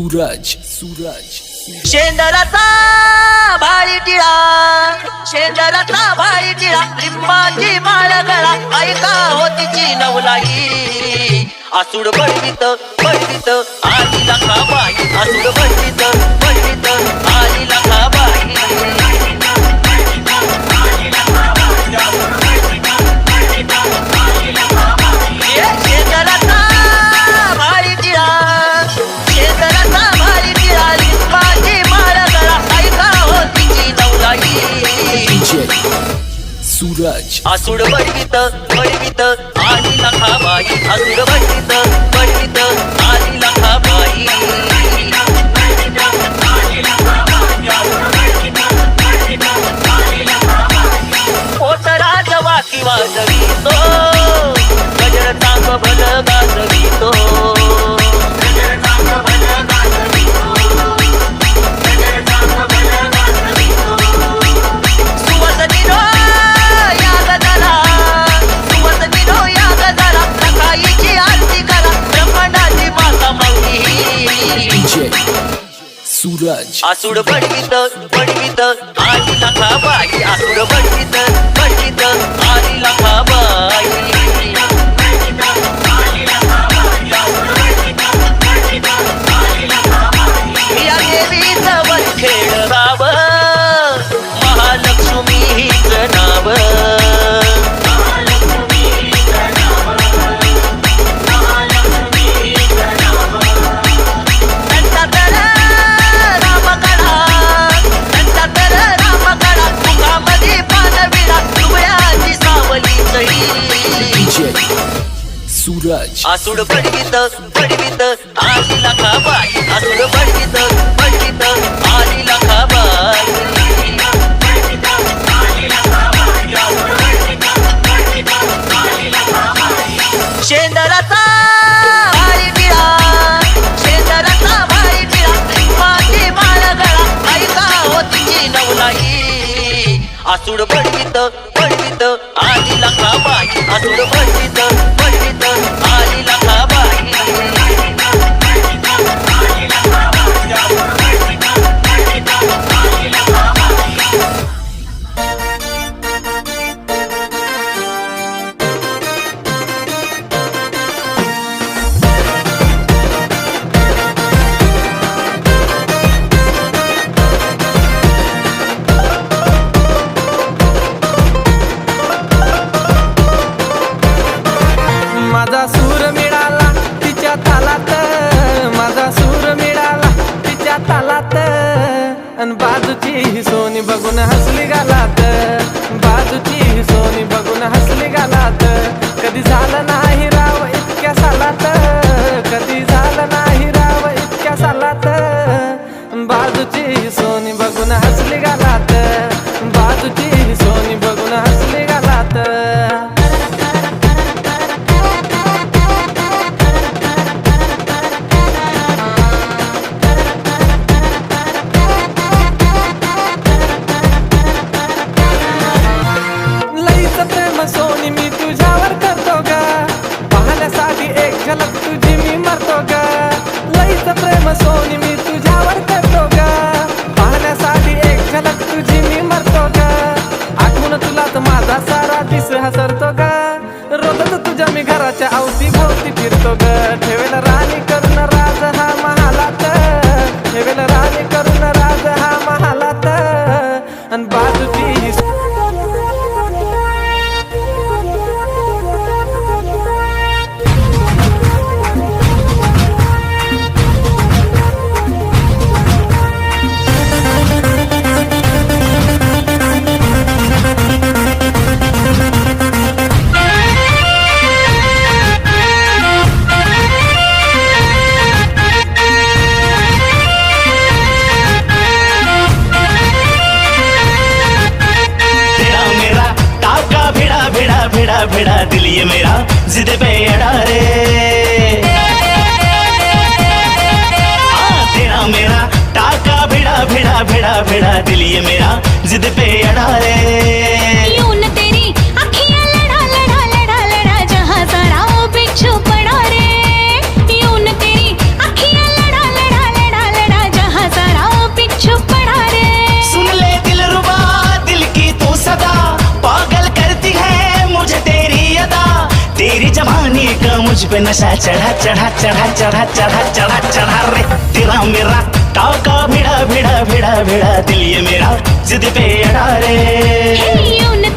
सूरज सूरज शेंदराचा भाळी टिळा शेंदराचा भाळी टिळा लिंबाची माळ गळा ऐका होती नवलाई. आसूड बळवित बळवित आली लाखा बाई आसूड आसूड बडवीत बडवीत आली लखाबाई आसूड बडवीत बडवीत आली लखाबाई आसूड बडवीत बडवीत आली लखाबाई आसूड बडवीत बडवीत आली लखाबाई आसूड बडवीत बडवीत आली लखाबाई आसूड बडवीत बडवीत आली लखाबाई शेंदराचा भारी टिळा शेंदराचा भारी टिळा माझी माळ गळा ऐका हो नवलाई. आसूड बडवीत बडवीत आली लखाबाई आसूड बडवीत बडवीत आली लखाबाई सारा हसरतो ग रोजच तुझ्या मी घराच्या अवती भोवती फिरतो ग ठेवेल राणी दिल ये मेरा जिद पे अड़ा रे तेरा मेरा टाका भिड़ा भिड़ा भिड़ा भिड़ा दिल ये मेरा जिद पे अड़ा रे जवानी का मुझ पे नशा चढ़ा चढ़ा चढ़ा चढ़ा चढ़ा चढ़ा चढ़ा रे. तेरा मेरा टाका भिड़ा भिड़ा भिड़ा भिड़ा दिल ये मेरा. जिद पे अड़ा रे.